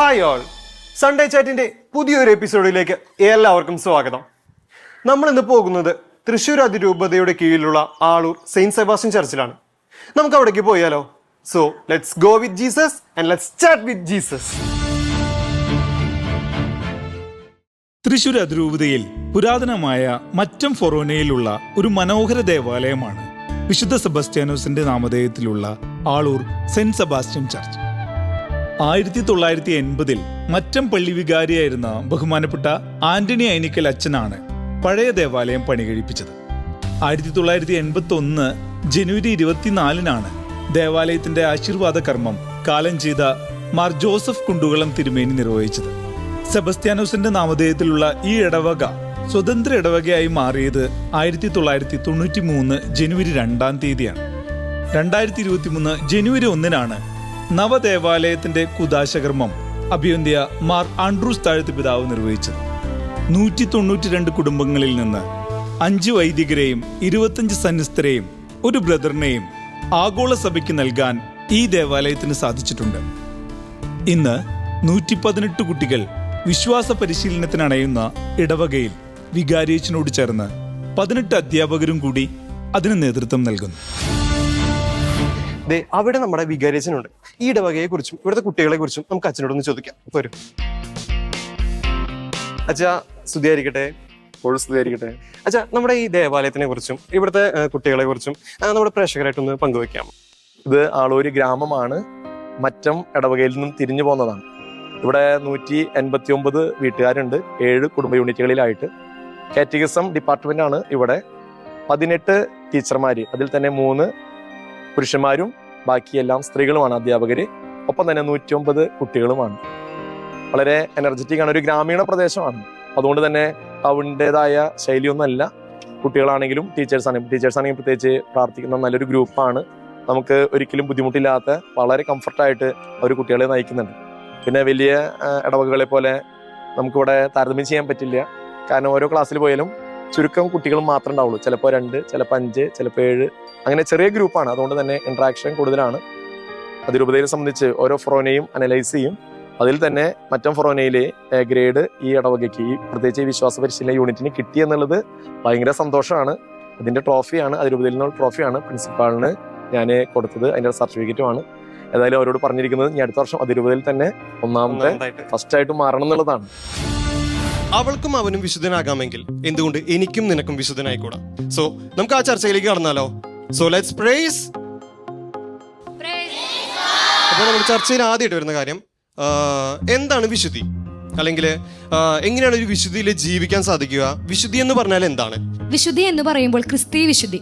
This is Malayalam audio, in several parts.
ഹായ് ഓൾ സൺഡേ ചാറ്റിന്റെ പുതിയൊരു എപ്പിസോഡിലേക്ക് എല്ലാവർക്കും സ്വാഗതം. നമ്മൾ ഇന്ന് പോകുന്നത് തൃശ്ശൂർ അതിരൂപതയുടെ കീഴിലുള്ള ആളൂർ സെയിന്റ് സെബാസ്റ്റ്യൻ ചർച്ചിലാണ്. നമുക്ക് അവിടേക്ക് പോയാലോ? So let's go with Jesus and let's chat with Jesus Thrissur അതിരൂപതയിൽ പുരാതനമായ മറ്റം ഫൊറോനയിലുള്ള ഒരു മനോഹര ദേവാലയമാണ് വിശുദ്ധ സെബാസ്റ്റ്യാനോസിന്റെ നാമധേയത്തിലുള്ള ആളൂർ സെന്റ് സെബാസ്റ്റ്യൻ ചർച്ച്. ആയിരത്തി തൊള്ളായിരത്തി എൺപതിൽ മറ്റം പള്ളി വികാരിയായിരുന്ന ബഹുമാനപ്പെട്ട ആന്റണി ഐനിക്കൽ അച്ഛനാണ് പഴയ ദേവാലയം പണികഴിപ്പിച്ചത്. ആയിരത്തി തൊള്ളായിരത്തി എൺപത്തി ഒന്ന് ജനുവരി ഇരുപത്തിനാലിനാണ് ദേവാലയത്തിന്റെ ആശീർവാദ കർമ്മം കാലം ചെയ്ത മാർ ജോസഫ് കുണ്ടുകളം തിരുമേനി നിർവഹിച്ചത്. സെബസ്ത്യാനോസിന്റെ നാമധേയത്തിലുള്ള ഈ ഇടവക സ്വതന്ത്ര ഇടവകയായി മാറിയത് ആയിരത്തി തൊള്ളായിരത്തി തൊണ്ണൂറ്റി മൂന്ന് ജനുവരി രണ്ടാം തീയതിയാണ്. രണ്ടായിരത്തി ഇരുപത്തി മൂന്ന് ജനുവരി ഒന്നിനാണ് നവദേവാലയത്തിന്റെ കുദാശകർമ്മം അഭിയന്ത്യ മാർ ആൻഡ്രൂസ് താഴത്ത് പിതാവ് നിർവഹിച്ചത്. നൂറ്റി തൊണ്ണൂറ്റി രണ്ട് കുടുംബങ്ങളിൽ നിന്ന് അഞ്ച് വൈദികരെയും ഇരുപത്തഞ്ച് സന്യസ്തരെയും ഒരു ബ്രദറിനെയും ആഗോള സഭയ്ക്ക് നൽകാൻ ഈ ദേവാലയത്തിന് സാധിച്ചിട്ടുണ്ട്. ഇന്ന് നൂറ്റി പതിനെട്ട് കുട്ടികൾ വിശ്വാസ പരിശീലനത്തിനണയുന്ന ഇടവകയിൽ വികാരിയച്ചനോട് ചേർന്ന് പതിനെട്ട് അധ്യാപകരും കൂടി അതിന് നേതൃത്വം നൽകുന്നു. ദേ അവിടെ നമ്മുടെ വികാരേച്ചനുണ്ട് ഈ ഇടവകയെ കുറിച്ചും ഇവിടുത്തെ കുട്ടികളെ കുറിച്ചും നമുക്ക് അച്ഛനോടൊന്ന് ചോദിക്കാം. വരും. അച്ഛാ സ്തുതിയായിരിക്കട്ടെ. സ്തുതിയായിരിക്കട്ടെ. അച്ഛാ നമ്മുടെ ഈ ദേവാലയത്തിനെ കുറിച്ചും ഇവിടുത്തെ കുട്ടികളെ കുറിച്ചും നമ്മുടെ പ്രേക്ഷകരായിട്ടൊന്ന് പങ്കുവെക്കാം. ഇത് ആളൂര് ഗ്രാമമാണ്. മറ്റം ഇടവകയിൽ നിന്നും തിരിഞ്ഞു പോന്നതാണ്. ഇവിടെ നൂറ്റി എൺപത്തി ഒമ്പത് വീട്ടുകാരുണ്ട്. ഏഴ് കുടുംബ യൂണിറ്റുകളിലായിട്ട്. കാറ്റഗിസം ഡിപ്പാർട്ട്മെന്റ് ആണ് ഇവിടെ. പതിനെട്ട് ടീച്ചർമാര് അതിൽ തന്നെ മൂന്ന് പുരുഷന്മാരും ബാക്കിയെല്ലാം സ്ത്രീകളുമാണ് അധ്യാപകർ ഒപ്പം തന്നെ നൂറ്റി ഒമ്പത് കുട്ടികളുമാണ്. വളരെ എനർജറ്റിക് ആണ് ഒരു ഗ്രാമീണ പ്രദേശമാണ്. അതുകൊണ്ട് തന്നെ ടൗണിന്റെതായ ശൈലിയൊന്നുമല്ല. കുട്ടികളാണെങ്കിലും ടീച്ചേഴ്സ് ആണെങ്കിലും ടീച്ചേഴ്സ് ആണെങ്കിലും പ്രത്യേകിച്ച് പ്രാർത്ഥിക്കുന്ന നല്ലൊരു ഗ്രൂപ്പാണ് നമുക്ക് ഒരിക്കലും ബുദ്ധിമുട്ടില്ലാത്ത വളരെ കംഫർട്ടായിട്ട് അവർ കുട്ടികളെ നയിക്കുന്നുണ്ട്. പിന്നെ വലിയ ഇടവകകളെ പോലെ നമുക്കിവിടെ താരതമ്യം ചെയ്യാൻ പറ്റില്ല. കാരണം ഓരോ ക്ലാസ്സിൽ പോയാലും ചുരുക്കം കുട്ടികൾ മാത്രമേ ഉണ്ടാവുള്ളൂ. ചിലപ്പോൾ രണ്ട് ചിലപ്പോൾ അഞ്ച് ചിലപ്പോൾ ഏഴ് അങ്ങനെ ചെറിയ ഗ്രൂപ്പാണ്. അതുകൊണ്ട് തന്നെ ഇൻട്രാക്ഷൻ കൂടുതലാണ്. അതിരൂപതയെ സംബന്ധിച്ച് ഓരോ ഫ്രോനെയും അനലൈസ് ചെയ്യും. അതിൽ തന്നെ മറ്റം ഫൊറോനയിലെ ഗ്രേഡ് ഈ ഇടവകയ്ക്ക് ഈ പ്രത്യേകിച്ച് വിശ്വാസ പരിശീലന യൂണിറ്റിന് കിട്ടി എന്നുള്ളത് ഭയങ്കര സന്തോഷമാണ്. അതിന്റെ ട്രോഫിയാണ് അതിരൂപതയിൽ നിന്നുള്ള ട്രോഫിയാണ് പ്രിൻസിപ്പാളിന് ഞാൻ കൊടുത്തത്. അതിന്റെ സർട്ടിഫിക്കറ്റുമാണ് ഏതായാലും അവരോട് പറഞ്ഞിരിക്കുന്നത് ഇനി അടുത്ത വർഷം അതിരൂപതയിൽ തന്നെ ഒന്നാമത്തെ ഫസ്റ്റ് ആയിട്ട് മാറണം എന്നുള്ളതാണ്. അവൾക്കും അവനും വിശുദ്ധനാകാമെങ്കിൽ എന്തുകൊണ്ട് എനിക്കും നിനക്കും വിശുദ്ധനായിക്കൂടാ? സോ നമുക്ക് ആ ചർച്ചയിലേക്ക് കടന്നാലോ? സോ ലെറ്റ്സ് പ്രേസ് അപ്പോൾ നമ്മൾ ചർച്ചയിൽ ആദ്യമായിട്ട് വരുന്ന കാര്യം എന്താണ് വിശുദ്ധി? അല്ലെങ്കിൽ എങ്ങനെയാണ് ഒരു വിശുദ്ധിയിൽ ജീവിക്കാൻ സാധിക്കുക? വിശുദ്ധി എന്ന് പറഞ്ഞാൽ എന്താണ്? വിശുദ്ധി എന്ന് പറയുമ്പോൾ ക്രിസ്തീയ വിശുദ്ധി.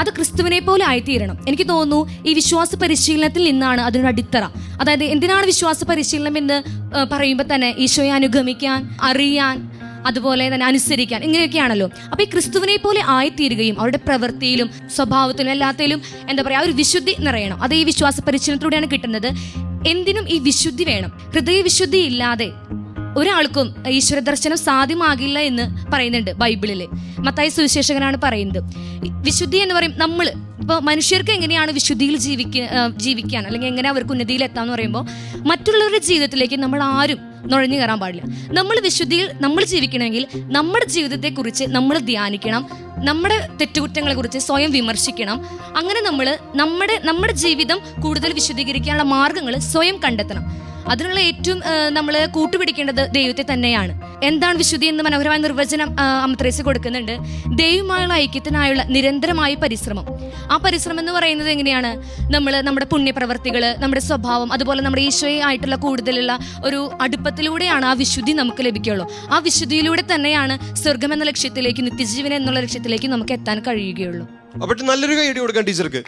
അത് ക്രിസ്തുവിനെ പോലെ ആയിത്തീരണം. എനിക്ക് തോന്നുന്നു ഈ വിശ്വാസ പരിശീലനത്തിൽ നിന്നാണ് അതിനൊരു അടിത്തറ. അതായത് എന്തിനാണ് വിശ്വാസ പരിശീലനം എന്ന് പറയുമ്പോൾ തന്നെ ഈശോയെ അനുഗമിക്കാൻ അറിയാൻ അതുപോലെ തന്നെ അനുസരിക്കാൻ. ഇങ്ങനെയൊക്കെയാണല്ലോ. അപ്പൊ ഈ ക്രിസ്തുവിനെ പോലെ ആയിത്തീരുകയും അവരുടെ പ്രവൃത്തിയിലും സ്വഭാവത്തിലും എല്ലാത്തിലും എന്താ പറയാ ഒരു വിശുദ്ധി നിറയണം. അത് ഈ വിശ്വാസ പരിശീലനത്തിലൂടെയാണ് കിട്ടുന്നത്. എന്തിനും ഈ വിശുദ്ധി വേണം. ഹൃദയ വിശുദ്ധി ഇല്ലാതെ ഒരാൾക്കും ഈശ്വര ദർശനം സാധ്യമാകില്ല എന്ന് പറയുന്നുണ്ട് ബൈബിളിൽ മത്തായി സുവിശേഷകനാണ് പറയുന്നത്. വിശുദ്ധി എന്ന് പറയും നമ്മൾ ഇപ്പോൾ മനുഷ്യർക്ക് എങ്ങനെയാണ് വിശുദ്ധിയിൽ ജീവിക്ക ജീവിക്കാൻ അല്ലെങ്കിൽ എങ്ങനെ അവർക്ക് ഉന്നതിയിൽ എത്താന്ന് പറയുമ്പോൾ മറ്റുള്ളവരുടെ ജീവിതത്തിലേക്ക് നമ്മൾ ആരും നുഴഞ്ഞു കയറാൻ പാടില്ല. നമ്മൾ വിശുദ്ധിയിൽ നമ്മൾ ജീവിക്കണമെങ്കിൽ നമ്മുടെ ജീവിതത്തെക്കുറിച്ച് നമ്മൾ ധ്യാനിക്കണം. നമ്മുടെ തെറ്റുകുറ്റങ്ങളെ കുറിച്ച് സ്വയം വിമർശിക്കണം. അങ്ങനെ നമ്മൾ നമ്മുടെ നമ്മുടെ ജീവിതം കൂടുതൽ വിശദീകരിക്കാനുള്ള മാർഗങ്ങൾ സ്വയം കണ്ടെത്തണം. അതിനുള്ള ഏറ്റവും നമ്മൾ കൂട്ടുപിടിക്കേണ്ടത് ദൈവത്തെ തന്നെയാണ്. എന്താണ് വിശുദ്ധി എന്ന് മനോഹരമായ നിർവചനം അമത്രേസ് കൊടുക്കുന്നുണ്ട്. ദൈവമായുള്ള ഐക്യത്തിനായുള്ള നിരന്തരമായ പരിശ്രമം. ആ പരിശ്രമം എന്ന് പറയുന്നത് എങ്ങനെയാണ്? നമ്മൾ നമ്മുടെ പുണ്യപ്രവർത്തികൾ നമ്മുടെ സ്വഭാവം അതുപോലെ നമ്മുടെ ഈശോയെ ആയിട്ടുള്ള കൂടുതലുള്ള ഒരു അടുപ്പത്തിലൂടെയാണ് ആ വിശുദ്ധി നമുക്ക് ലഭിക്കുകയുള്ളൂ ആ വിശുദ്ധിയിലൂടെ തന്നെയാണ് സ്വർഗം എന്ന ലക്ഷ്യത്തിലേക്ക് നിത്യജീവൻ എന്നുള്ള ലക്ഷ്യത്തിലേക്ക് നമുക്ക് എത്താൻ കഴിയുകയുള്ളൂ. അപ്പോൾ നല്ലൊരു കൈയടി കൊടുക്കാം ടീച്ചർക്ക്.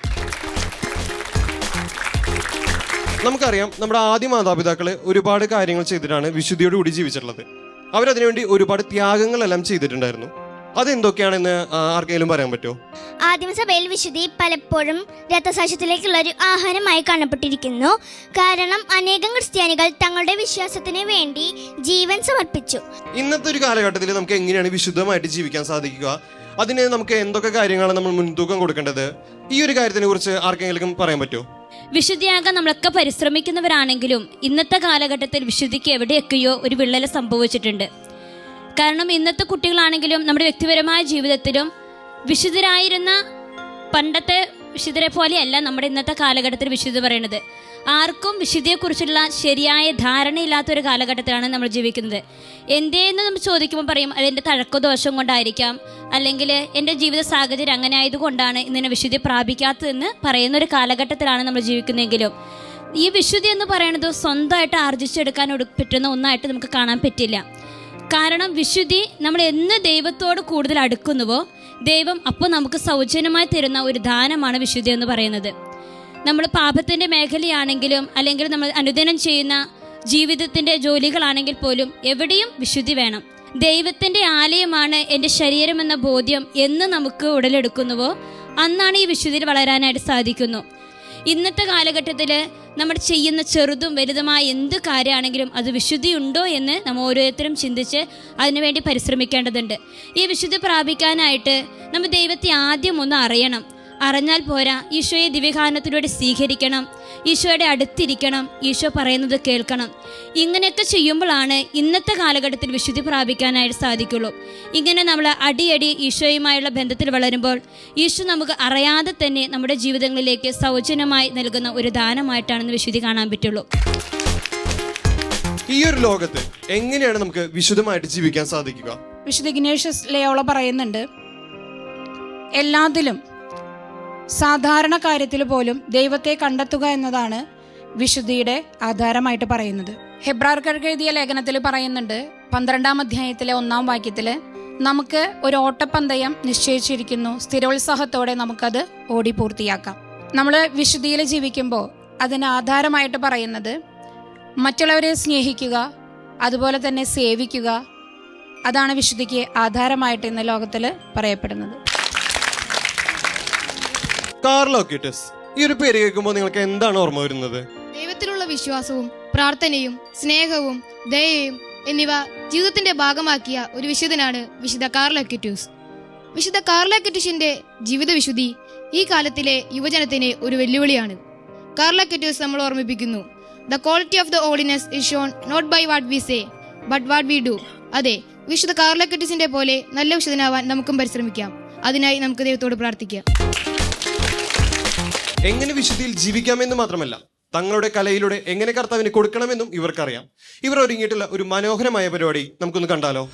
നമുക്കറിയാം നമ്മുടെ ആദ്യ മാതാപിതാക്കൾ ഒരുപാട് കാര്യങ്ങൾ ചെയ്തിട്ടാണ് വിശുദ്ധിയോട് കൂടി ജീവിച്ചിട്ടുള്ളത്. അവരതിനുവേണ്ടി ഒരുപാട് ത്യാഗങ്ങളെല്ലാം ചെയ്തിട്ടുണ്ടായിരുന്നു. അതെന്തൊക്കെയാണെന്ന് ആർക്കെങ്കിലും പറയാൻ പറ്റുമോ? ആദിമസഭയിൽ വിശുദ്ധി പലപ്പോഴും രക്തസാക്ഷ്യത്തിലേക്കുള്ള ഒരു ആഹാരമായി കാണപ്പെട്ടിരിക്കുന്നു. കാരണം അനേകം ക്രിസ്ത്യാനികൾ തങ്ങളുടെ വിശ്വാസത്തിന് വേണ്ടി ജീവൻ സമർപ്പിച്ചു. ഇന്നത്തെ ഒരു കാലഘട്ടത്തിൽ നമുക്ക് എങ്ങനെയാണ് വിശുദ്ധമായിട്ട് ജീവിക്കാൻ സാധിക്കുക? അതിന് നമുക്ക് എന്തൊക്കെ കാര്യങ്ങളാണ് നമ്മൾ മുൻതൂക്കം കൊടുക്കേണ്ടത്? ഈ ഒരു കാര്യത്തിനെ കുറിച്ച് ആർക്കെങ്കിലും പറയാൻ പറ്റുമോ വിശുദ്ധിയാകാൻ നമ്മളൊക്കെ പരിശ്രമിക്കുന്നവരാണെങ്കിലും ഇന്നത്തെ കാലഘട്ടത്തിൽ വിശുദ്ധിക്ക് എവിടെയൊക്കെയോ ഒരു വിള്ളൽ സംഭവിച്ചിട്ടുണ്ട്. കാരണം ഇന്നത്തെ കുട്ടികളാണെങ്കിലും നമ്മുടെ വ്യക്തിപരമായ ജീവിതത്തിലും വിശുദ്ധരായിരുന്ന പണ്ടത്തെ വിശുദ്ധരെ പോലെയല്ല നമ്മുടെ ഇന്നത്തെ കാലഘട്ടത്തിൽ വിശുദ്ധ പറയുന്നത്. ആർക്കും വിശുദ്ധിയെക്കുറിച്ചുള്ള ശരിയായ ധാരണയില്ലാത്ത ഒരു കാലഘട്ടത്തിലാണ് നമ്മൾ ജീവിക്കുന്നത്. എന്തേന്ന് നമ്മൾ ചോദിക്കുമ്പോൾ പറയും അതിന്റെ തഴക്കദോഷം കൊണ്ടായിരിക്കാം. അല്ലെങ്കിൽ എന്റെ ജീവിത സാഹചര്യം അങ്ങനെ ആയതുകൊണ്ടാണ് ഇന്നിനെ വിശുദ്ധി പ്രാപിക്കാത്തതെന്ന് പറയുന്ന ഒരു കാലഘട്ടത്തിലാണ് നമ്മൾ ജീവിക്കുന്നതെങ്കിലും ഈ വിശുദ്ധി എന്ന് പറയുന്നത് സ്വന്തമായിട്ട് ആർജിച്ചെടുക്കാൻ പറ്റുന്ന ഒന്നായിട്ട് നമുക്ക് കാണാൻ പറ്റില്ല. കാരണം വിശുദ്ധി നമ്മൾ എന്ന് ദൈവത്തോട് കൂടുതൽ അടുക്കുന്നുവോ ദൈവം അപ്പോൾ നമുക്ക് സൗജന്യമായി തരുന്ന ഒരു ദാനമാണ് വിശുദ്ധി എന്ന് പറയുന്നത്. നമ്മൾ പാപത്തിന്റെ മേഖലയാണെങ്കിലും അല്ലെങ്കിൽ നമ്മൾ അനുദിനം ചെയ്യുന്ന ജീവിതത്തിന്റെ ജോലികളാണെങ്കിൽ പോലും എവിടെയും വിശുദ്ധി വേണം. ദൈവത്തിന്റെ ആലയമാണ് എന്റെ ശരീരം എന്ന ബോധ്യം എന്ന് നമുക്ക് ഉടലെടുക്കുന്നുവോ? അന്നാണ് ഈ വിശുദ്ധിയിൽ വളരാനായിട്ട് സാധിക്കുന്നു. ഇന്നത്തെ കാലഘട്ടത്തിൽ നമ്മൾ ചെയ്യുന്ന ചെറുതും വലുതുമായ എന്ത് കാര്യമാണെങ്കിലും അത് വിശുദ്ധിയുണ്ടോ എന്ന് നമ്മൾ ഓരോരുത്തരും ചിന്തിച്ച് അതിനുവേണ്ടി പരിശ്രമിക്കേണ്ടതുണ്ട്. ഈ വിശുദ്ധി പ്രാപിക്കാനായിട്ട് നമ്മൾ ദൈവത്തെ ആദ്യം ഒന്ന് അറിയണം. അറിഞ്ഞാൽ പോരാ ഈശോയെ ദിവ്യകാരണത്തിലൂടെ സ്വീകരിക്കണം ഈശോയുടെ അടുത്തിരിക്കണം ഈശോ പറയുന്നത് കേൾക്കണം. ഇങ്ങനെയൊക്കെ ചെയ്യുമ്പോഴാണ് ഇന്നത്തെ കാലഘട്ടത്തിൽ വിശുദ്ധി പ്രാപിക്കാനായിട്ട് സാധിക്കുള്ളൂ. ഇങ്ങനെ നമ്മൾ അടിയടി ഈശോയുമായുള്ള ബന്ധത്തിൽ വളരുമ്പോൾ ഈശോ നമുക്ക് അറിയാതെ തന്നെ നമ്മുടെ ജീവിതങ്ങളിലേക്ക് സൗജന്യമായി നൽകുന്ന ഒരു ദാനമായിട്ടാണെന്ന് വിശുദ്ധി കാണാൻ പറ്റുള്ളൂ. ഈ ഒരു ലോകത്ത് എങ്ങനെയാണ് നമുക്ക് വിശുദ്ധമായിട്ട് ജീവിക്കാൻ സാധിക്കുക? വിശുദ്ധ ഇഗ്നേഷ്യസ് ലയോള പറയുന്നുണ്ട് എല്ലാത്തിലും സാധാരണ കാര്യത്തിൽ പോലും ദൈവത്തെ കണ്ടെത്തുക എന്നതാണ് വിശുദ്ധിയുടെ ആധാരമായിട്ട് പറയുന്നത്. ഹെബ്രാർക്കർക്ക് എഴുതിയ ലേഖനത്തിൽ പറയുന്നുണ്ട് പന്ത്രണ്ടാം അധ്യായത്തിലെ ഒന്നാം വാക്യത്തിൽ നമുക്ക് ഒരു ഓട്ടപ്പന്തയം നിശ്ചയിച്ചിരിക്കുന്നു സ്ഥിരോത്സാഹത്തോടെ നമുക്കത് ഓടി പൂർത്തിയാക്കാം നമ്മൾ വിശുദ്ധിയിൽ ജീവിക്കുമ്പോൾ അതിന് ആധാരമായിട്ട് പറയുന്നത് മറ്റുള്ളവരെ സ്നേഹിക്കുക അതുപോലെ തന്നെ സേവിക്കുക അതാണ് വിശുദ്ധിക്ക് ആധാരമായിട്ട് ഇന്ന് ലോകത്തിൽ പറയപ്പെടുന്നത്. കാർലോക്കിറ്റസ് ഈ ഒരു പേര് കേൾക്കുമ്പോൾ നിങ്ങൾക്ക് എന്താണ് ഓർമ്മ വരുന്നത്? ദൈവത്തിലുള്ള വിശ്വാസവും പ്രാർത്ഥനയും സ്നേഹവും ദയയും എന്നിവ ജീവിതത്തിന്റെ ഭാഗമാക്കിയ ഒരു വിശുദ്ധനാണ് വിശുദ്ധ കാർലോ കാർലക്കറ്റൂസ് വിശുദ്ധ കാർലോ കാർലക്കറ്റൂസിന്റെ ജീവിത വിശുദ്ധി ഈ കാലത്തിലെ യുവജനത്തിന് ഒരു വെല്ലുവിളിയാണ്. കാർലോ കാർലക്കറ്റൂസ് നമ്മൾ ഓർമ്മിപ്പിക്കുന്നു the quality of the ordinariness is shown not by what we say but what we do അതെ വിശുദ്ധ കാർലോ കാർലക്കറ്റൂസിന്റെ പോലെ നല്ല വിശുദ്ധനാവാൻ നമുക്കും പരിശ്രമിക്കാം. അതിനായി നമുക്ക് ദൈവത്തോട് പ്രാർത്ഥിക്കാം. എങ്ങനെ വിശുദ്ധിയിൽ ജീവിക്കാമെന്ന് മാത്രമല്ല തങ്ങളുടെ കലയിലൂടെ എങ്ങനെ കർത്താവിന് കൊടുക്കണമെന്നും ഇവർക്കറിയാം. ഇവർ ഒരുങ്ങിയിട്ടുള്ള ഒരു മനോഹരമായ പരിപാടി നമുക്കൊന്ന് കണ്ടാലോ?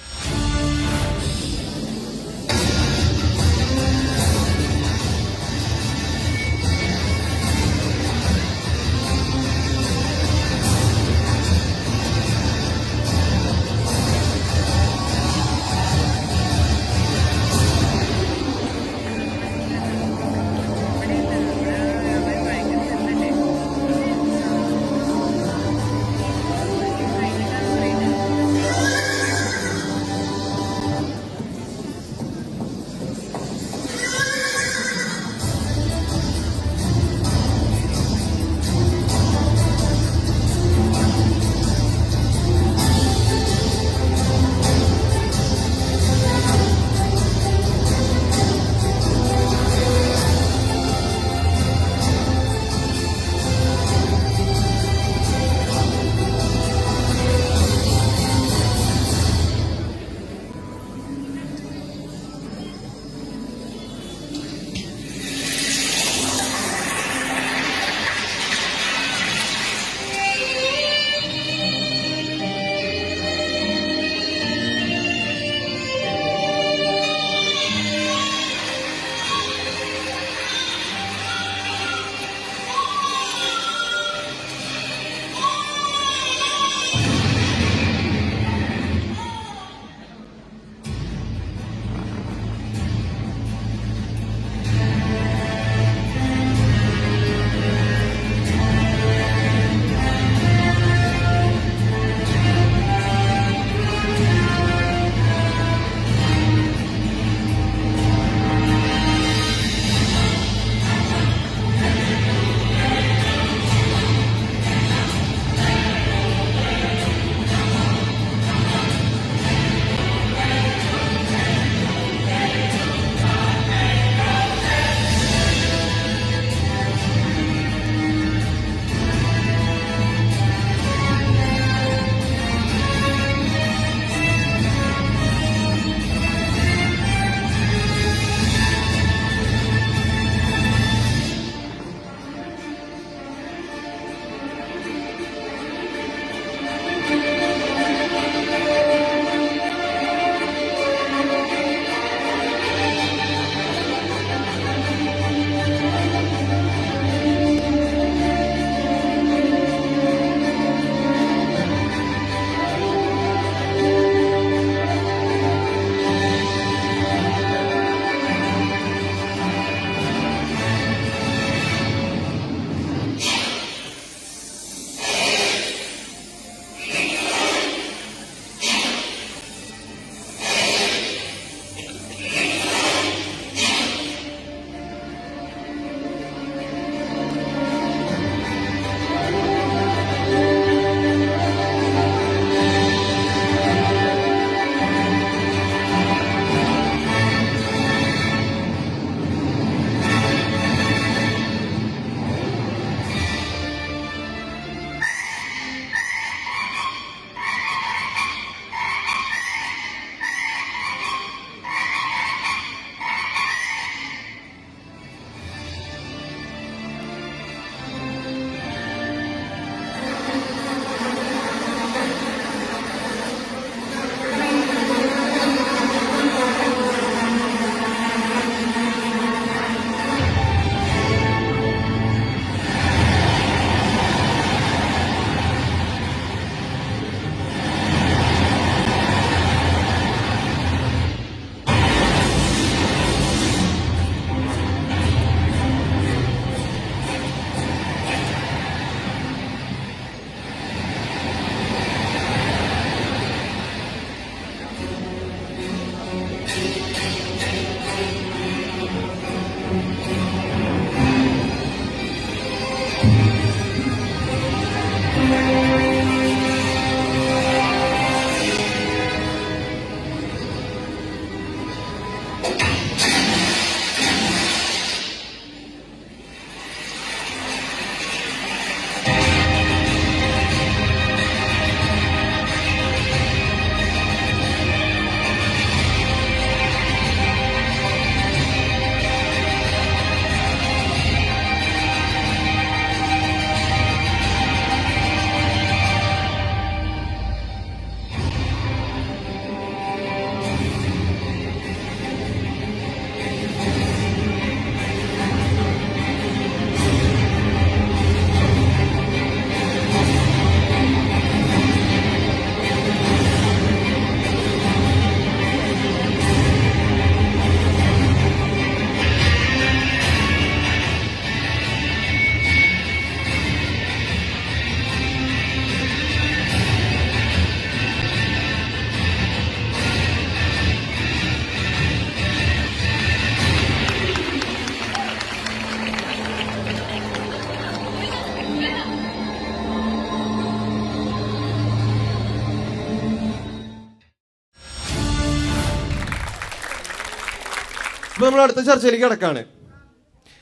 നമ്മൾ അടുത്ത ചർച്ചയിലേക്ക് കിടക്കാണ്.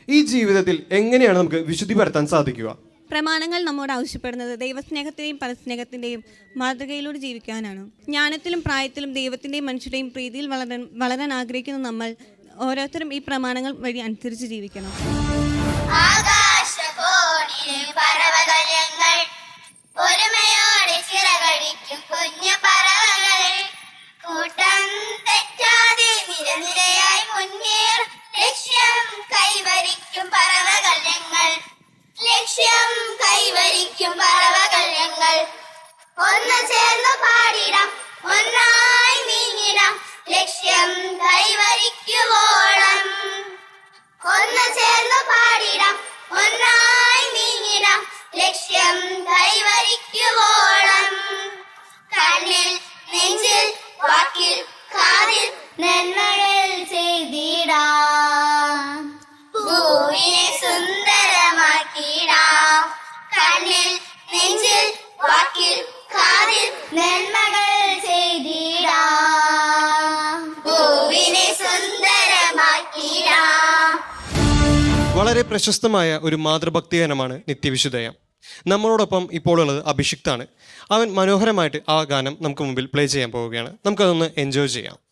ഈ ജീവിതത്തിൽ എങ്ങനെയാണ് നമുക്ക് വിശുദ്ധി പരത്താൻ സാധിക്കുക? പ്രമാണങ്ങൾ നമ്മോട് ആവശ്യപ്പെടുന്നത് ദൈവസ്നേഹത്തിന്റെയും പരസ്നേഹത്തിന്റെയും മാതൃകയിലൂടെ ജീവിക്കാനാണ്. ജ്ഞാനത്തിലും പ്രായത്തിലും ദൈവത്തിന്റെയും മനുഷ്യരുടെയും പ്രീതിയിൽ വളരാൻ വളരാൻ ആഗ്രഹിക്കുന്ന നമ്മൾ ഓരോരുത്തരും ഈ പ്രമാണങ്ങൾ വഴി അനുസരിച്ച് ജീവിക്കണം. വളരെ പ്രശസ്തമായ ഒരു മാതൃഭക്തിഗാനമാണ് നിത്യവിശുദ്ധയം നമ്മളോടൊപ്പം ഇപ്പോൾ ഉള്ളത് അഭിഷിക്താണ്. അവൻ മനോഹരമായിട്ട് ആ ഗാനം നമുക്ക് മുമ്പിൽ പ്ലേ ചെയ്യാൻ പോവുകയാണ്. നമുക്കതൊന്ന് എൻജോയ് ചെയ്യാം.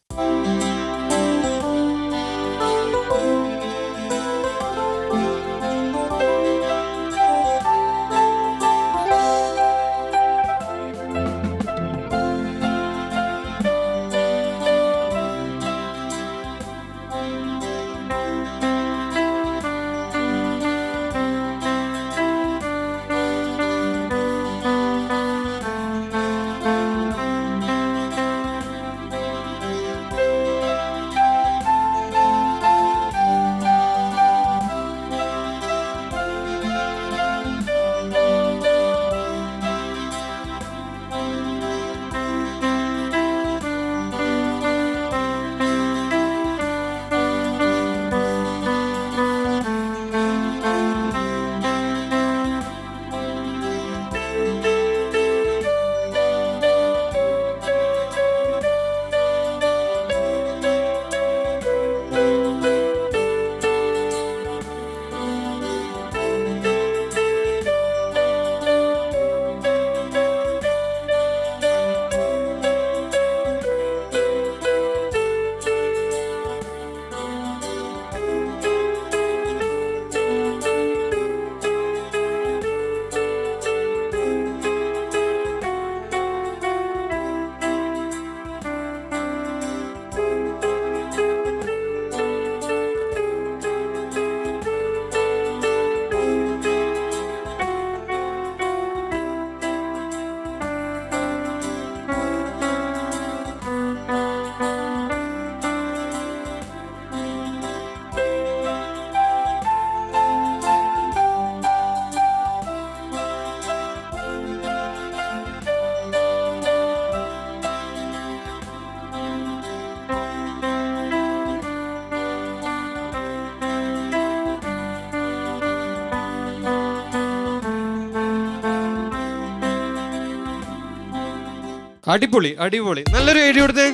അടിപൊളി അടിപൊളി. നല്ലൊരു എഴുതി കൊടുത്തേ.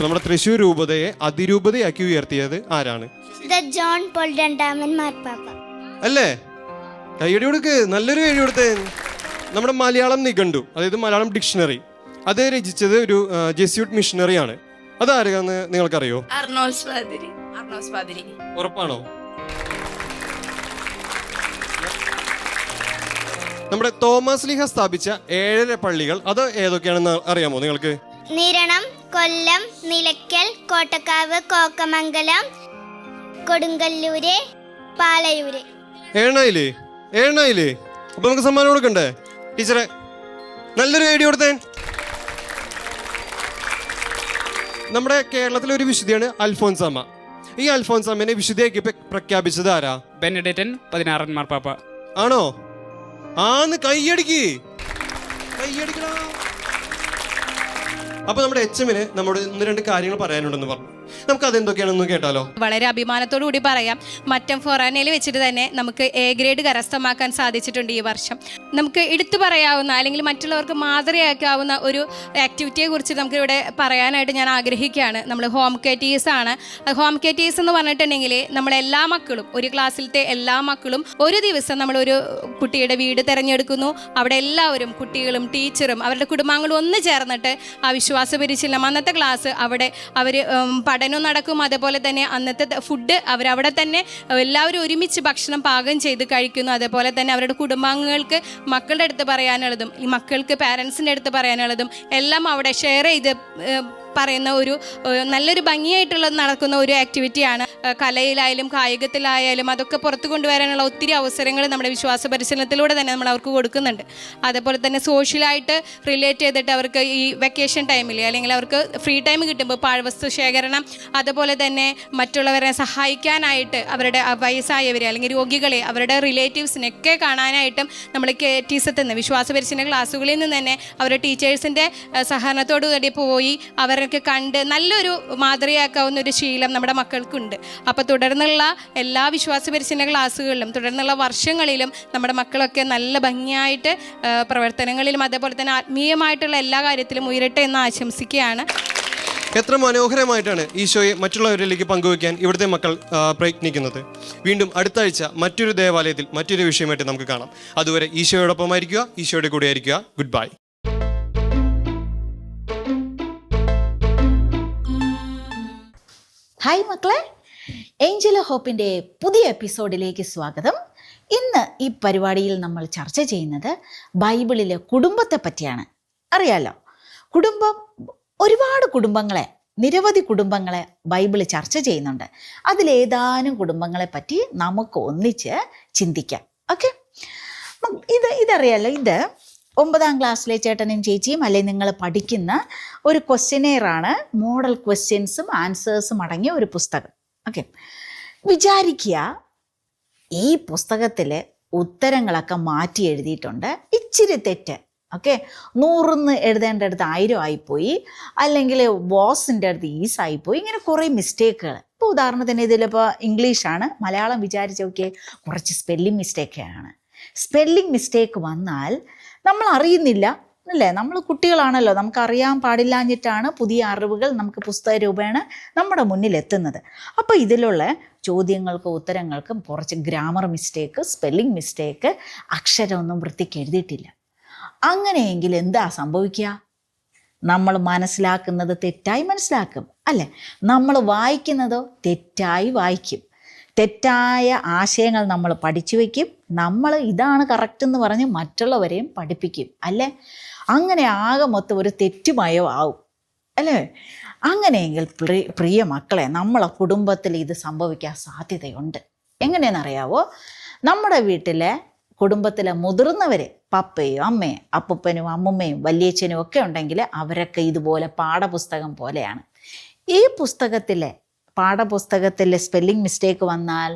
നമ്മുടെ തൃശൂർ രൂപതയെ അതിരൂപതയാക്കി ഉയർത്തിയത് ആരാണ്? ദ ജോൺ പോൾ രണ്ടാമൻ മാർപ്പാപ്പ. അല്ലേ? കൈയടി കൊടുക്ക്. നല്ലൊരു എഴുതി കൊടുത്തേ. നമ്മുടെ മലയാളം നിഘണ്ടു അതായത് മലയാളം ഡിക്ഷണറി. അത് രചിച്ചത് ഒരു ജെസ്യൂട്ട് മിഷണറിയാണ്. അതാരാന്ന് നിങ്ങൾക്കറിയോ? പാതിരി. അർണോസ് പാതിരി. ഉറപ്പാണോ? നമ്മുടെ തോമസ് ലിഹ സ്ഥാപിച്ച ഏഴര പള്ളികൾ അത് ഏതൊക്കെയാണെന്ന് അറിയാമോ നിങ്ങൾക്ക്? നിരണം കൊല്ലം നിലയ്ക്കൽ കോട്ടക്കാവ് കോക്കമംഗലം കൊടുങ്കല്ലൂര് പാലയൂര് ഏഴനായില്ലേ ഏഴനായില്ലേ അപ്പൊ നമുക്ക് സമ്മാനം കൊടുക്കണ്ടേ? ടീച്ചറെ നല്ലൊരു ഐഡിയ കൊടുത്തേ. നമ്മുടെ കേരളത്തിലെ ഒരു വിശുദ്ധിയാണ് അൽഫോൻസാമ്മ. ഈ അൽഫോൻസാമ്മനെ വിശുദ്ധിയാക്കി പ്ര- പ്രഖ്യാപിച്ചത് ആരാ? ബെനഡിറ്റൻ പതിനാറൻ മാർപ്പാപ്പ ആണോ? ആന്ന് കൈയടിക്ക് കൈയടിക്കണം അപ്പൊ നമ്മുടെ എച്ച് എമ്മിന് നമ്മുടെ ഒന്ന് രണ്ട് കാര്യങ്ങൾ പറയാനുണ്ടെന്ന് പറഞ്ഞു. നമുക്ക് അതെന്തൊക്കെയാണെന്ന് കേട്ടാലോ? വളരെ അഭിമാനത്തോടു കൂടി പറയാം. മറ്റം ഫൊറാനയിൽ വെച്ചിട്ട് തന്നെ നമുക്ക് എ ഗ്രേഡ് കരസ്ഥമാക്കാൻ സാധിച്ചിട്ടുണ്ട് ഈ വർഷം. നമുക്ക് എടുത്തു പറയാവുന്ന അല്ലെങ്കിൽ മറ്റുള്ളവർക്ക് മാതൃകയാക്കാവുന്ന ഒരു ആക്ടിവിറ്റിയെ കുറിച്ച് നമുക്ക് ഇവിടെ പറയാനായിട്ട് ഞാൻ ആഗ്രഹിക്കുകയാണ്. നമ്മൾ ഹോം കേറ്റീസ് ആണ്. ഹോം കേറ്റീസ് എന്ന് പറഞ്ഞിട്ടുണ്ടെങ്കിൽ നമ്മൾ എല്ലാ മക്കളും ഒരു ക്ലാസ്സിലത്തെ എല്ലാ മക്കളും ഒരു ദിവസം നമ്മളൊരു കുട്ടിയുടെ വീട് തിരഞ്ഞെടുക്കുന്നു. അവിടെ എല്ലാവരും കുട്ടികളും ടീച്ചറും അവരുടെ കുടുംബാംഗങ്ങളും ഒന്ന് ചേർന്നിട്ട് ആ വിശ്വാസ പരിശീലനം അന്നത്തെ ക്ലാസ് അവിടെ അവർ പഠനം നടക്കും. അതേപോലെ തന്നെ അന്നത്തെ ഫുഡ് അവരവിടെ തന്നെ എല്ലാവരും ഒരുമിച്ച് ഭക്ഷണം പാകം ചെയ്ത് കഴിക്കുന്നു. അതേപോലെ തന്നെ അവരുടെ കുടുംബാംഗങ്ങൾക്ക് മക്കളുടെ അടുത്ത് പറയാനുള്ളതും ഈ മക്കൾക്ക് പാരൻസിന്റെ അടുത്ത് പറയാനുള്ളതും എല്ലാം അവിടെ ഷെയർ ചെയ്ത് പറയുന്ന ഒരു നല്ലൊരു ഭംഗിയായിട്ടുള്ള നടക്കുന്ന ഒരു ആക്ടിവിറ്റിയാണ്. കലയിലായാലും കായികത്തിലായാലും അതൊക്കെ പുറത്തു കൊണ്ടുവരാനുള്ള ഒത്തിരി അവസരങ്ങൾ നമ്മുടെ വിശ്വാസ പരിശീലനത്തിലൂടെ തന്നെ നമ്മൾ അവർക്ക് കൊടുക്കുന്നുണ്ട്. അതേപോലെ തന്നെ സോഷ്യലായിട്ട് റിലേറ്റ് ചെയ്തിട്ട് അവർക്ക് ഈ വെക്കേഷൻ ടൈമിൽ അല്ലെങ്കിൽ അവർക്ക് ഫ്രീ ടൈം കിട്ടുമ്പോൾ പാഴ്വസ്തു ശേഖരണം അതുപോലെ തന്നെ മറ്റുള്ളവരെ സഹായിക്കാനായിട്ട് അവരുടെ വയസ്സായവരെ അല്ലെങ്കിൽ രോഗികളെ അവരുടെ റിലേറ്റീവ്സിനൊക്കെ കാണാനായിട്ടും നമ്മൾ കെ ടീസത്തിൽ നിന്ന് വിശ്വാസ പരിശീലന ക്ലാസ്സുകളിൽ നിന്ന് തന്നെ അവരുടെ ടീച്ചേഴ്സിന്റെ സഹകരണത്തോടു കൂടി പോയി അവരൊക്കെ കണ്ട് നല്ലൊരു മാതൃകയാക്കാവുന്ന ഒരു ശീലം നമ്മുടെ മക്കൾക്കുണ്ട്. അപ്പോൾ തുടർന്നുള്ള എല്ലാ വിശ്വാസ പരിശീലന ക്ലാസ്സുകളിലും തുടർന്നുള്ള വർഷങ്ങളിലും നമ്മുടെ മക്കളൊക്കെ നല്ല ഭംഗിയായിട്ട് പ്രവർത്തനങ്ങളിലും അതേപോലെ തന്നെ ആത്മീയമായിട്ടുള്ള എല്ലാ കാര്യത്തിലും ഉയരട്ടെ എന്ന് ആശംസിക്കുകയാണ്. എത്ര മനോഹരമായിട്ടാണ് ഈശോയെ മറ്റുള്ളവരിലേക്ക് പങ്കുവയ്ക്കാൻ ഇവിടുത്തെ മക്കൾ പ്രയത്നിക്കുന്നത്. വീണ്ടും അടുത്ത ആഴ്ച മറ്റൊരു ദേവാലയത്തിൽ മറ്റൊരു വിഷയമായിട്ട് നമുക്ക് കാണാം. അതുവരെ ഈശോയോടൊപ്പമായിരിക്കുക ഈശോയുടെ കൂടെ ആയിരിക്കുക ഗുഡ് ബൈ ഹായ് മക്കളെ. ഏഞ്ചല ഹോപ്പിന്റെ പുതിയ എപ്പിസോഡിലേക്ക് സ്വാഗതം. ഇന്ന് ഈ പരിപാടിയിൽ നമ്മൾ ചർച്ച ചെയ്യുന്നത് ബൈബിളിലെ കുടുംബത്തെ പറ്റിയാണ്. അറിയാലോ? കുടുംബം ഒരുപാട് കുടുംബങ്ങളെ നിരവധി കുടുംബങ്ങളെ ബൈബിൾ ചർച്ച ചെയ്യുന്നുണ്ട്. അതിലേതാനും കുടുംബങ്ങളെ പറ്റി നമുക്ക് ഒന്നിച്ച് ചിന്തിക്കാം. ഓക്കെ ഇത് ഇതറിയാലോ ഇത് ഒമ്പതാം ക്ലാസ്സിലെ ചേട്ടനും ചേച്ചിയും അല്ലെങ്കിൽ നിങ്ങൾ പഠിക്കുന്ന ഒരു ക്വസ്റ്റ്യനെയറാണ് മോഡൽ ക്വസ്റ്റ്യൻസും ആൻസേഴ്സും അടങ്ങിയ ഒരു പുസ്തകം. ഓക്കെ വിചാരിക്കുക ഈ പുസ്തകത്തിൽ ഉത്തരങ്ങളൊക്കെ മാറ്റി എഴുതിയിട്ടുണ്ട്. ഇച്ചിരി തെറ്റ്. ഓക്കെ നൂറിന്ന് എഴുതേണ്ട അടുത്ത് ആയിരം ആയിപ്പോയി. അല്ലെങ്കിൽ ബോസിന്റെ അടുത്ത് ഈസ് ആയിപ്പോയി. ഇങ്ങനെ കുറേ മിസ്റ്റേക്കുകൾ ഇപ്പോൾ ഉദാഹരണത്തിന് ഇതിലിപ്പോൾ ഇംഗ്ലീഷാണ്. മലയാളം വിചാരിച്ച് നോക്കിയേ കുറച്ച് സ്പെല്ലിംഗ് മിസ്റ്റേക്കാണ് സ്പെല്ലിംഗ് മിസ്റ്റേക്ക് വന്നാൽ നമ്മൾ അറിയുന്നില്ല അല്ലേ? നമ്മൾ കുട്ടികളാണല്ലോ. നമുക്ക് അറിയാൻ പാടില്ലാഞ്ഞിട്ടാണ് പുതിയ അറിവുകൾ നമുക്ക് പുസ്തക രൂപേണ നമ്മുടെ മുന്നിൽ എത്തുന്നത്. അപ്പോൾ ഇതിലുള്ള ചോദ്യങ്ങൾക്കും ഉത്തരങ്ങൾക്കും കുറച്ച് ഗ്രാമർ മിസ്റ്റേക്ക് സ്പെല്ലിംഗ് മിസ്റ്റേക്ക് അക്ഷരമൊന്നും വൃത്തിക്ക് എഴുതിയിട്ടില്ല. അങ്ങനെയെങ്കിൽ എന്താ സംഭവിക്കുക? നമ്മൾ മനസ്സിലാക്കുന്നത് തെറ്റായി മനസ്സിലാക്കും അല്ലേ? നമ്മൾ വായിക്കുന്നതോ തെറ്റായി വായിക്കും. തെറ്റായ ആശയങ്ങൾ നമ്മൾ പഠിച്ചു വയ്ക്കും നമ്മൾ ഇതാണ് കറക്റ്റ് എന്ന് പറഞ്ഞ് മറ്റുള്ളവരെയും പഠിപ്പിക്കും. അല്ലേ? അങ്ങനെ ആകെ മൊത്തം ഒരു തെറ്റുമയോ ആവും അല്ലേ? അങ്ങനെയെങ്കിൽ പ്രിയ പ്രിയ മക്കളെ നമ്മളെ കുടുംബത്തിൽ ഇത് സംഭവിക്കാൻ സാധ്യതയുണ്ട്. എങ്ങനെയെന്നറിയാവോ നമ്മുടെ വീട്ടിലെ കുടുംബത്തിലെ മുതിർന്നവർ പപ്പയും അമ്മയും അപ്പൂപ്പനും അമ്മുമ്മയും വല്യച്ഛനും ഒക്കെ ഉണ്ടെങ്കിൽ അവരൊക്കെ ഇതുപോലെ പാഠപുസ്തകം പോലെയാണ്. ഈ പുസ്തകത്തിലെ പാഠപുസ്തകത്തിലെ സ്പെല്ലിംഗ് മിസ്റ്റേക്ക് വന്നാൽ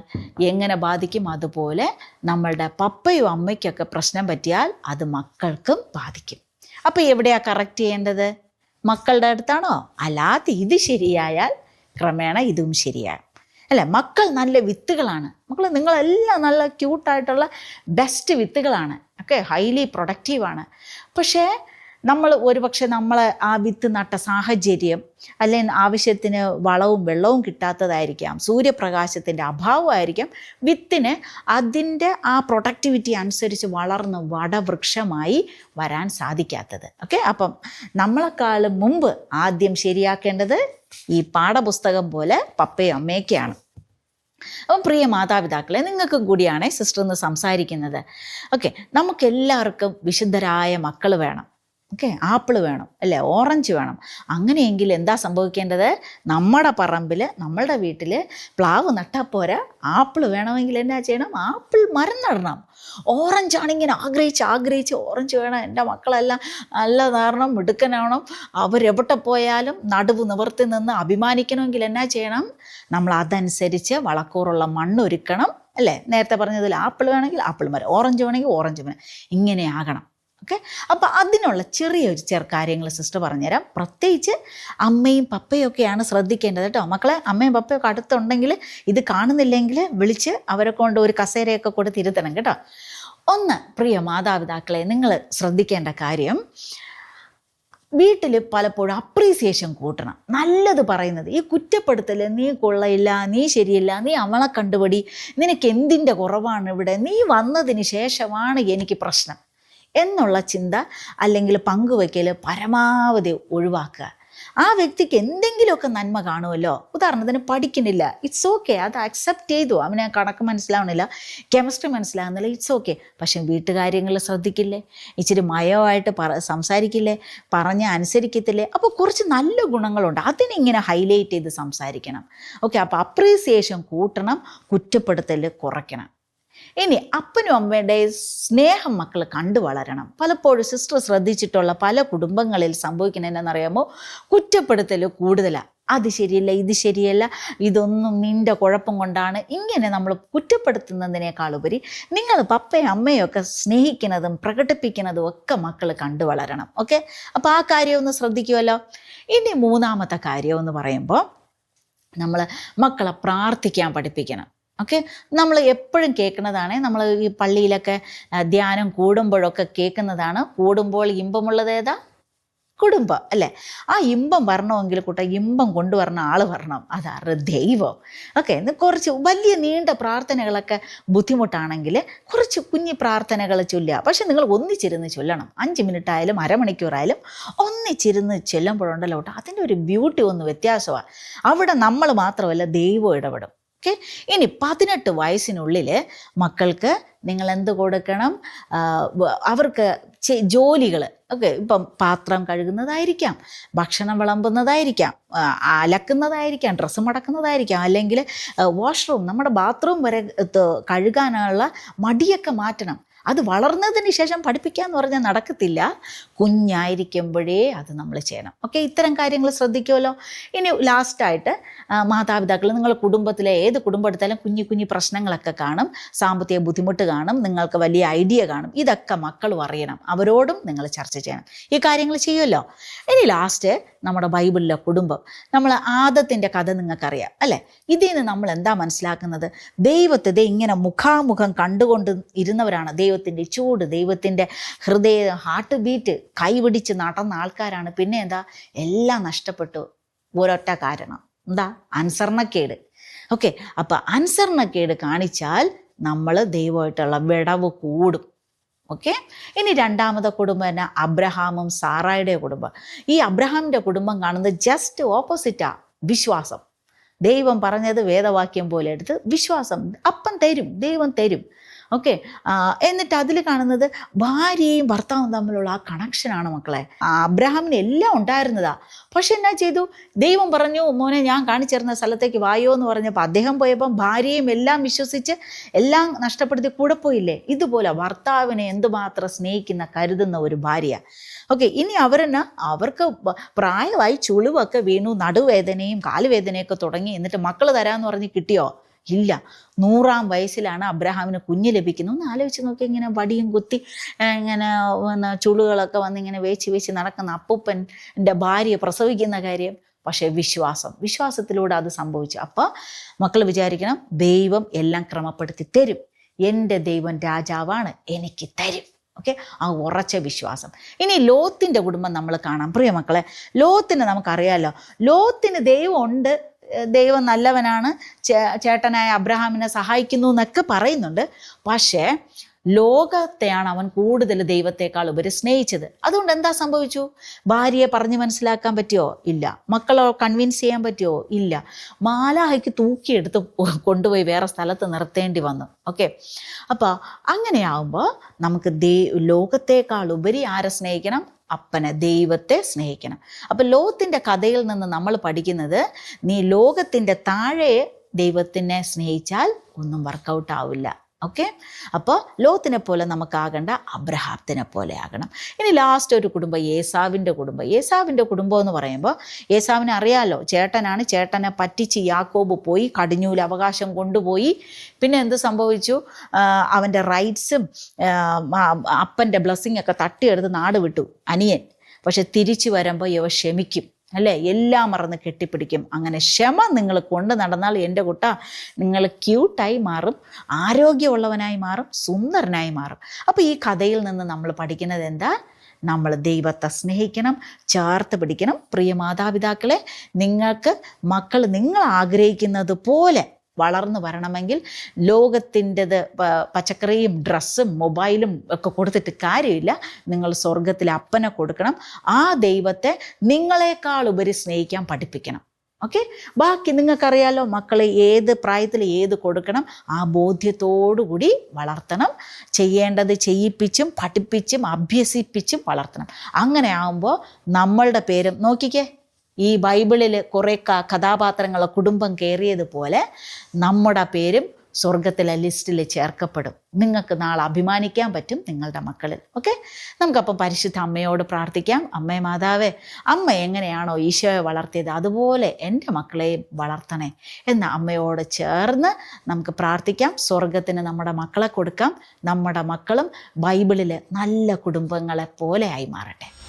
എങ്ങനെ ബാധിക്കും? അതുപോലെ നമ്മളുടെ പപ്പയും അമ്മയ്ക്കൊക്കെ പ്രശ്നം പറ്റിയാൽ അത് മക്കൾക്കും ബാധിക്കും. അപ്പോൾ എവിടെയാണ് കറക്റ്റ് ചെയ്യേണ്ടത്? മക്കളുടെ അടുത്താണോ? അല്ലാതെ ഇത് ശരിയായാൽ ക്രമേണ ഇതും ശരിയാകും. അല്ലേ മക്കൾ നല്ല വിത്തുകളാണ്. മക്കൾ നിങ്ങളെല്ലാം നല്ല ക്യൂട്ടായിട്ടുള്ള ബെസ്റ്റ് വിത്തുകളാണ്. ഒക്കെ ഹൈലി പ്രൊഡക്റ്റീവാണ് പക്ഷേ നമ്മൾ ഒരുപക്ഷെ നമ്മൾ ആ വിത്ത് നട്ട സാഹചര്യം അല്ലെങ്കിൽ ആവശ്യത്തിന് വളവും വെള്ളവും കിട്ടാത്തതായിരിക്കാം സൂര്യപ്രകാശത്തിന്റെ അഭാവമായിരിക്കാം വിത്തിന് അതിന്റെ ആ പ്രൊഡക്ടിവിറ്റി അനുസരിച്ച് വളർന്ന് വടവൃക്ഷമായി വരാൻ സാധിക്കാത്തത്. ഓക്കെ അപ്പം നമ്മളെക്കാളും മുമ്പ് ആദ്യം ശരിയാക്കേണ്ടത് ഈ പാഠപുസ്തകം പോലെ പപ്പയും അമ്മയൊക്കെയാണ്. അപ്പം പ്രിയ മാതാപിതാക്കളെ നിങ്ങൾക്കും കൂടിയാണ് സിസ്റ്റർ എന്ന് സംസാരിക്കുന്നത്. ഓക്കെ നമുക്കെല്ലാവർക്കും വിശുദ്ധരായ മക്കൾ വേണം. ഓക്കെ? ആപ്പിൾ വേണം അല്ലേ? ഓറഞ്ച് വേണം. അങ്ങനെയെങ്കിൽ എന്താ സംഭവിക്കേണ്ടത്? നമ്മുടെ പറമ്പിൽ നമ്മളുടെ വീട്ടിൽ പ്ലാവ് നട്ടാൽ പോരാ. ആപ്പിൾ വേണമെങ്കിൽ എന്നാ ചെയ്യണം? ആപ്പിൾ മരം നടണം ഓറഞ്ച് ആണിങ്ങനെ ആഗ്രഹിച്ച് ആഗ്രഹിച്ച് ഓറഞ്ച് വേണം. എന്റെ മക്കളെല്ലാം നല്ല ധാരണം മിടുക്കനാവണം. അവരെവിടെ പോയാലും നടുവ് നിവർത്തി നിന്ന് അഭിമാനിക്കണമെങ്കിൽ എന്നാ ചെയ്യണം? നമ്മൾ അതനുസരിച്ച് വളക്കൂറുള്ള മണ്ണ് മണ്ണൊരുക്കണം അല്ലേ? നേരത്തെ പറഞ്ഞതിൽ ആപ്പിൾ വേണമെങ്കിൽ ആപ്പിൾ മരം ഓറഞ്ച് വേണമെങ്കിൽ ഓറഞ്ച് മരം. ഇങ്ങനെ ആകണം. ഓക്കെ? അപ്പോൾ അതിനുള്ള ചെറിയൊരു ചെറു കാര്യങ്ങൾ സിസ്റ്റർ പറഞ്ഞുതരാം. പ്രത്യേകിച്ച് അമ്മയും പപ്പയും ഒക്കെയാണ് ശ്രദ്ധിക്കേണ്ടത് കേട്ടോ. മക്കളെ അമ്മയും പപ്പയൊക്കെ അടുത്തുണ്ടെങ്കിൽ ഇത് കാണുന്നില്ലെങ്കിൽ വിളിച്ച് അവരെ കൊണ്ട് ഒരു കസേരയൊക്കെ കൂടെ ഇരുത്തണം കേട്ടോ. ഒന്ന് പ്രിയ മാതാപിതാക്കളെ നിങ്ങൾ ശ്രദ്ധിക്കേണ്ട കാര്യം വീട്ടിൽ പലപ്പോഴും അപ്രീസിയേഷൻ കൂട്ടണം. നല്ലത് പറയുന്നത് ഈ കുറ്റപ്പെടുത്തൽ നീ കൊള്ളയില്ല നീ ശരിയില്ല നീ അവളെ കണ്ടുപടി നിനക്ക് എന്തിന്റെ കുറവാണ് ഇവിടെ? നീ വന്നതിന് ശേഷമാണ് എനിക്ക് പ്രശ്നം. എന്നുള്ള ചിന്ത അല്ലെങ്കിൽ പങ്കുവയ്ക്കൽ പരമാവധി ഒഴിവാക്കുക. ആ വ്യക്തിക്ക് എന്തെങ്കിലുമൊക്കെ നന്മ കാണുമല്ലോ. ഉദാഹരണത്തിന് പഠിക്കുന്നില്ല. ഇറ്റ്സ് ഓക്കെ അത് അക്സെപ്റ്റ് ചെയ്തു. അവന് കണക്ക് മനസ്സിലാവണില്ല. കെമിസ്ട്രി മനസ്സിലാവുന്നില്ല ഇറ്റ്സ് ഓക്കെ പക്ഷെ വീട്ടുകാര്യങ്ങൾ ശ്രദ്ധിക്കില്ലേ? ഇച്ചിരി മയമായിട്ട് പറ സംസാരിക്കില്ലേ? പറഞ്ഞ് അനുസരിക്കത്തില്ലേ? അപ്പോൾ കുറച്ച് നല്ല ഗുണങ്ങളുണ്ട്. അതിനിങ്ങനെ ഹൈലൈറ്റ് ചെയ്ത് സംസാരിക്കണം. ഓക്കെ അപ്പോൾ അപ്രീസിയേഷൻ കൂട്ടണം. കുറ്റപ്പെടുത്തൽ കുറയ്ക്കണം. ഇനി അപ്പനും അമ്മയുടെ സ്നേഹം മക്കൾ കണ്ടു വളരണം. പലപ്പോഴും സിസ്റ്റർ ശ്രദ്ധിച്ചിട്ടുള്ള പല കുടുംബങ്ങളിൽ സംഭവിക്കുന്നത് എന്നറിയാമോ കുറ്റപ്പെടുത്തൽ കൂടുതലാണ് അത് ശരിയല്ല ഇത് ശരിയല്ല ഇതൊന്നും നിന്റെ കുഴപ്പം കൊണ്ടാണ്. ഇങ്ങനെ നമ്മൾ കുറ്റപ്പെടുത്തുന്നതിനേക്കാൾ ഉപരി നിങ്ങൾ പപ്പയും അമ്മയും ഒക്കെ സ്നേഹിക്കുന്നതും പ്രകടിപ്പിക്കുന്നതും ഒക്കെ മക്കൾ കണ്ടു വളരണം. ഓക്കെ അപ്പോൾ ആ കാര്യം ഒന്ന് ശ്രദ്ധിക്കുമല്ലോ ഇനി മൂന്നാമത്തെ കാര്യം എന്ന് പറയുമ്പോൾ നമ്മൾ മക്കളെ പ്രാർത്ഥിക്കാൻ പഠിപ്പിക്കണം. ഓക്കെ നമ്മൾ എപ്പോഴും കേൾക്കുന്നതാണ് നമ്മൾ ഈ പള്ളിയിലൊക്കെ ധ്യാനം കൂടുമ്പോഴൊക്കെ കേൾക്കുന്നതാണ്. കൂടുമ്പോൾ ഇമ്പമുള്ളത് ഏതാ? കുടുംബം അല്ലേ? ആ ഇമ്പം വരണമെങ്കിൽ കൂട്ട ഇമ്പം കൊണ്ടുവരണ ആൾ വരണം. അതാണ് ദൈവം. ഓക്കെ കുറച്ച് വലിയ നീണ്ട പ്രാർത്ഥനകളൊക്കെ ബുദ്ധിമുട്ടാണെങ്കിൽ കുറച്ച് കുഞ്ഞു പ്രാർത്ഥനകൾ ചൊല്ലുക. പക്ഷെ നിങ്ങൾ ഒന്നിച്ചിരുന്ന് ചൊല്ലണം. അഞ്ച് മിനിറ്റ് ആയാലും അരമണിക്കൂറായാലും ഒന്നിച്ചിരുന്ന് ചെല്ലുമ്പോഴുണ്ടല്ലോ കേട്ടോ അതിന്റെ ഒരു ബ്യൂട്ടി ഒന്ന് വ്യത്യാസമാണ് അവിടെ നമ്മൾ മാത്രമല്ല ദൈവം ഇടപെടും. ഓക്കെ? ഇനി പതിനെട്ട് വയസ്സിനുള്ളിൽ മക്കൾക്ക് നിങ്ങൾ എന്ത് കൊടുക്കണം അവർക്ക് ജോലികൾ ഓക്കെ ഇപ്പം പാത്രം കഴുകുന്നതായിരിക്കാം ഭക്ഷണം വിളമ്പുന്നതായിരിക്കാം അലക്കുന്നതായിരിക്കാം ഡ്രസ്സ് മടക്കുന്നതായിരിക്കാം അല്ലെങ്കിൽ വാഷ്റൂം നമ്മുടെ ബാത്റൂം വരെ കഴുകാനുള്ള മടിയൊക്കെ മാറ്റണം. അത് വളർന്നതിന് ശേഷം പഠിപ്പിക്കുക എന്ന് പറഞ്ഞാൽ നടക്കത്തില്ല. കുഞ്ഞായിരിക്കുമ്പോഴേ അത് നമ്മൾ ചെയ്യണം. ഓക്കെ ഇത്തരം കാര്യങ്ങൾ ശ്രദ്ധിക്കുമല്ലോ ഇനി ലാസ്റ്റായിട്ട് മാതാപിതാക്കൾ നിങ്ങൾ കുടുംബത്തിലെ ഏത് കുടുംബം എടുത്താലും കുഞ്ഞു കുഞ്ഞു പ്രശ്നങ്ങളൊക്കെ കാണും. സാമ്പത്തിക ബുദ്ധിമുട്ട് കാണും. നിങ്ങൾക്ക് വലിയ ഐഡിയ കാണും. ഇതൊക്കെ മക്കളും അറിയണം. അവരോടും നിങ്ങൾ ചർച്ച ചെയ്യണം. ഈ കാര്യങ്ങൾ ചെയ്യുമല്ലോ ഇനി ലാസ്റ്റ് നമ്മുടെ ബൈബിളിലെ കുടുംബം നമ്മൾ ആദത്തിന്റെ കഥ നിങ്ങൾക്കറിയാം അല്ലേ? ഇതിൽ നിന്ന് നമ്മൾ എന്താ മനസ്സിലാക്കുന്നത്? ദൈവത്തെ ഇങ്ങനെ മുഖാമുഖം കണ്ടുകൊണ്ട് ഇരുന്നവരാണ്. ദൈവത്തിന്റെ ചൂട് ദൈവത്തിന്റെ ഹൃദയ ഹാർട്ട് ബീറ്റ് കൈപിടിച്ച് നടന്ന ആൾക്കാരാണ്. പിന്നെ എന്താ? എല്ലാം നഷ്ടപ്പെട്ടു. ഒരൊറ്റ കാരണം. എന്താ? അനുസരണക്കേട്. ഓക്കെ? അപ്പം അനുസരണക്കേട് കാണിച്ചാൽ നമ്മൾ ദൈവമായിട്ടുള്ള വിടവ് കൂടും. ഓക്കെ? ഇനി രണ്ടാമത്തെ കുടുംബം തന്നെ അബ്രഹാമും സാറായുടെ കുടുംബം. ഈ അബ്രഹാമിന്റെ കുടുംബം കാണുന്നത് ജസ്റ്റ് ഓപ്പോസിറ്റാ വിശ്വാസം. ദൈവം പറഞ്ഞത് വേദവാക്യം പോലെ എടുത്ത് വിശ്വാസം. അപ്പം തരും ദൈവം തരും. ഓക്കെ. എന്നിട്ട് അതിൽ കാണുന്നത് ഭാര്യയും ഭർത്താവും തമ്മിലുള്ള ആ കണക്ഷനാണ് മക്കളെ. അബ്രഹാമിന് എല്ലാം ഉണ്ടായിരുന്നതാ. പക്ഷെ എന്നാ ചെയ്തു? ദൈവം പറഞ്ഞു മോനെ ഞാൻ കാണിച്ചിരുന്ന സ്ഥലത്തേക്ക് വായോ എന്ന് പറഞ്ഞപ്പോൾ അദ്ദേഹം പോയപ്പം ഭാര്യയും എല്ലാം വിശ്വസിച്ച് എല്ലാം നഷ്ടപ്പെടുത്തി കൂടെ പോയില്ലേ? ഇതുപോലെ ഭർത്താവിനെ എന്തുമാത്രം സ്നേഹിക്കുന്ന കരുതുന്ന ഒരു ഭാര്യ. ഓക്കെ ഇനി അവരെന്നാ? അവർക്ക് പ്രായമായി ചുളിവൊക്കെ വീണു നടുവേദനയും കാലുവേദനയൊക്കെ തുടങ്ങി എന്നിട്ട് മക്കൾ തരാമെന്ന് പറഞ്ഞ് കിട്ടിയോ? ഇല്ല. നൂറാം വയസ്സിലാണ് അബ്രഹാമിന് കുഞ്ഞ് ലഭിക്കുന്നത്. ഒന്ന് ആലോചിച്ച് നോക്കി ഇങ്ങനെ വടിയും കുത്തി ഇങ്ങനെ ചുളുകളൊക്കെ വന്ന് ഇങ്ങനെ വേച്ച് വേച്ച് നടക്കുന്ന അപ്പൂപ്പന്റെ ഭാര്യ പ്രസവിക്കുന്ന കാര്യം. പക്ഷേ വിശ്വാസം വിശ്വാസത്തിലൂടെ അത് സംഭവിച്ചു. അപ്പോൾ മക്കൾ വിചാരിക്കണം ദൈവം എല്ലാം ക്രമപ്പെടുത്തി തരും. എന്റെ ദൈവം രാജാവാണ് എനിക്ക് തരും. ഓക്കെ? ആ ഉറച്ച വിശ്വാസം. ഇനി ലോത്തിന്റെ കുടുംബം നമ്മൾ കാണാം. പ്രിയ മക്കളെ ലോത്തിന് നമുക്കറിയാമല്ലോ ലോത്തിന് ദൈവം ഉണ്ട് ദൈവം നല്ലവനാണ് ചേട്ടനായ അബ്രഹാമിനെ സഹായിക്കുന്നു എന്നൊക്കെ പറയുന്നുണ്ട്. പക്ഷേ ലോകത്തെയാണ് അവൻ കൂടുതൽ ദൈവത്തെക്കാൾ ഉപരി സ്നേഹിച്ചത്. അതുകൊണ്ട് എന്താ സംഭവിച്ചു? ഭാര്യയെ പറഞ്ഞു മനസ്സിലാക്കാൻ പറ്റിയോ? ഇല്ല. മക്കളെ കൺവിൻസ് ചെയ്യാൻ പറ്റിയോ? ഇല്ല. മാലാഹയ്ക്ക് തൂക്കിയെടുത്ത് കൊണ്ടുപോയി വേറെ സ്ഥലത്ത് നിർത്തേണ്ടി വന്നു. ഓക്കെ അപ്പോൾ അങ്ങനെയാവുമ്പോൾ നമുക്ക് ദൈ ലോകത്തെക്കാൾ ഉപരി ആരെ സ്നേഹിക്കണം? അപ്പനെ ദൈവത്തെ സ്നേഹിക്കണം. അപ്പം ലോകത്തിന്റെ കഥയിൽ നിന്ന് നമ്മൾ പഠിക്കുന്നത് നീ ലോകത്തിന്റെ താഴെ ദൈവത്തിനെ സ്നേഹിച്ചാൽ ഒന്നും വർക്കൗട്ട് ആവില്ല. ഓക്കെ അപ്പോൾ ലോത്തിനെ പോലെ നമുക്കാകണ്ട അബ്രഹാത്തിനെ പോലെ ആകണം ഇനി ലാസ്റ്റ് ഒരു കുടുംബം ഏസാവിന്റെ കുടുംബം. ഏസാവിന്റെ കുടുംബം എന്ന് പറയുമ്പോൾ ഏസാവിനെ അറിയാലോ? ചേട്ടനാണ് ചേട്ടനെ പറ്റിച്ച് യാക്കോബ് പോയി കടിഞ്ഞൂൽ അവകാശം കൊണ്ടുപോയി. പിന്നെ എന്ത് സംഭവിച്ചു? അവന്റെ റൈറ്റ്സും അപ്പന്റെ ബ്ലെസ്സിങ് ഒക്കെ തട്ടിയെടുത്ത് നാട് വിട്ടു അനിയൻ. പക്ഷെ തിരിച്ചു വരുമ്പോൾ ഇവ ക്ഷമിക്കും. അല്ലേ? എല്ലാം മറന്ന് കെട്ടിപ്പിടിക്കും. അങ്ങനെ ക്ഷമ നിങ്ങൾ കൊണ്ട് നടന്നാൽ എന്റെ കുട്ട നിങ്ങൾ ക്യൂട്ടായി മാറും ആരോഗ്യമുള്ളവനായി മാറും സുന്ദരനായി മാറും. അപ്പോൾ ഈ കഥയിൽ നിന്ന് നമ്മൾ പഠിക്കുന്നത് എന്താ? നമ്മൾ ദൈവത്തെ സ്നേഹിക്കണം ചേർത്ത് പിടിക്കണം. പ്രിയ മാതാപിതാക്കളെ നിങ്ങൾക്ക് മക്കൾ നിങ്ങൾ ആഗ്രഹിക്കുന്നത് പോലെ വളർന്നു വരണമെങ്കിൽ ലോകത്തിന്റെത് പച്ചക്കറിയും ഡ്രസ്സും മൊബൈലും ഒക്കെ കൊടുത്തിട്ട് കാര്യമില്ല. നിങ്ങൾ സ്വർഗത്തിൽ അപ്പനെ കൊടുക്കണം. ആ ദൈവത്തെ നിങ്ങളെക്കാൾ ഉപരി സ്നേഹിക്കാൻ പഠിപ്പിക്കണം. ഓക്കെ? ബാക്കി നിങ്ങൾക്കറിയാലോ മക്കളെ ഏത് പ്രായത്തിൽ ഏത് കൊടുക്കണം ആ ബോധ്യത്തോടു കൂടി വളർത്തണം. ചെയ്യേണ്ടത് ചെയ്യിപ്പിച്ചും പഠിപ്പിച്ചും അഭ്യസിപ്പിച്ചും വളർത്തണം. അങ്ങനെ ആകുമ്പോൾ നമ്മളുടെ പേരും നോക്കിക്കേ ഈ ബൈബിളിൽ കുറേ കഥാപാത്രങ്ങളെ കുടുംബം കയറിയതുപോലെ നമ്മുടെ പേരും സ്വർഗത്തിലെ ലിസ്റ്റിൽ ചേർക്കപ്പെടും. നിങ്ങൾക്ക് നാളെ അഭിമാനിക്കാൻ പറ്റും നിങ്ങളുടെ മക്കളിൽ. ഓക്കെ? നമുക്കപ്പം പരിശുദ്ധ അമ്മയോട് പ്രാർത്ഥിക്കാം. അമ്മേ മാതാവേ അമ്മ എങ്ങനെയാണോ ഈശോയെ വളർത്തിയത് അതുപോലെ എന്റെ മക്കളെയും വളർത്തണേ എന്ന് അമ്മയോട് ചേർന്ന് നമുക്ക് പ്രാർത്ഥിക്കാം. സ്വർഗത്തിന് നമ്മുടെ മക്കളെ കൊടുക്കാം. നമ്മുടെ മക്കളും ബൈബിളിൽ നല്ല കുടുംബങ്ങളെ പോലെ ആയി മാറട്ടെ.